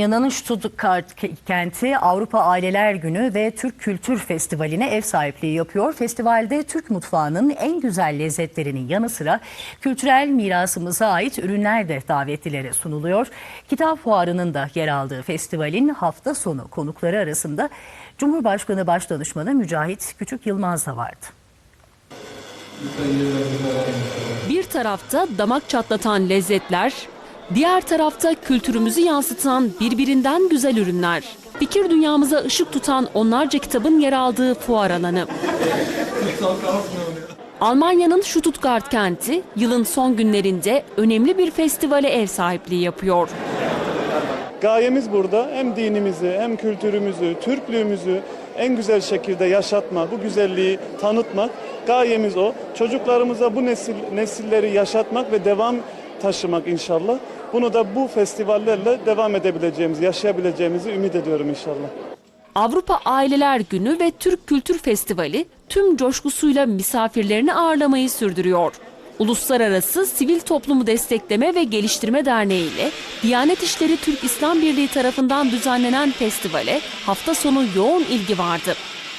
Almanya'nın Stuttgart kenti Avrupa Aileler Günü ve Türk Kültür Festivali'ne ev sahipliği yapıyor. Festivalde Türk mutfağının en güzel lezzetlerinin yanı sıra kültürel mirasımıza ait ürünler de davetlilere sunuluyor. Kitap fuarının da yer aldığı festivalin hafta sonu konukları arasında Cumhurbaşkanı Başdanışmanı Mücahit Küçük Yılmaz da vardı. Bir tarafta damak çatlatan lezzetler, diğer tarafta kültürümüzü yansıtan birbirinden güzel ürünler. Fikir dünyamıza ışık tutan onlarca kitabın yer aldığı fuar alanı. Almanya'nın Stuttgart kenti yılın son günlerinde önemli bir festivale ev sahipliği yapıyor. Gayemiz burada hem dinimizi hem kültürümüzü, Türklüğümüzü en güzel şekilde yaşatmak, bu güzelliği tanıtmak. Gayemiz o. Çocuklarımıza bu nesil, nesilleri yaşatmak ve devam taşımak inşallah. Bunu da bu festivallerle devam edebileceğimizi, yaşayabileceğimizi ümit ediyorum inşallah. Avrupa Aileler Günü ve Türk Kültür Festivali tüm coşkusuyla misafirlerini ağırlamayı sürdürüyor. Uluslararası Sivil Toplumu Destekleme ve Geliştirme Derneği ile Diyanet İşleri Türk İslam Birliği tarafından düzenlenen festivale hafta sonu yoğun ilgi vardı.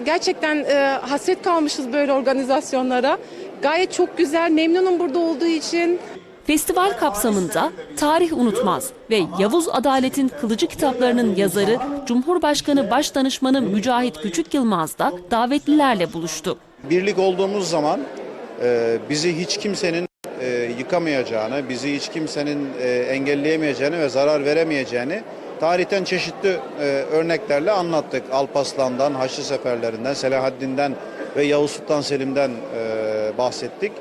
Gerçekten e, hasret kalmışız böyle organizasyonlara. Gayet çok güzel, memnunum burada olduğu için. Festival kapsamında Tarih Unutmaz ve Yavuz Adalet'in Kılıcı kitaplarının yazarı Cumhurbaşkanı Başdanışmanı Mücahit Küçük Yılmaz da davetlilerle buluştu. Birlik olduğumuz zaman e, bizi hiç kimsenin e, yıkamayacağını, bizi hiç kimsenin e, engelleyemeyeceğini ve zarar veremeyeceğini tarihten çeşitli örneklerle anlattık. Alpaslan'dan, Haçlı Seferlerinden, Selahaddin'den ve Yavuz Sultan Selim'den bahsettik.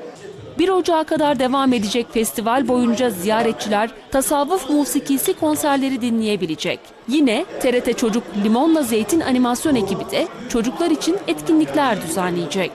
1 Ocağı kadar devam edecek festival boyunca ziyaretçiler tasavvuf musikisi konserleri dinleyebilecek. Yine TRT Çocuk Limonla Zeytin animasyon ekibi de çocuklar için etkinlikler düzenleyecek.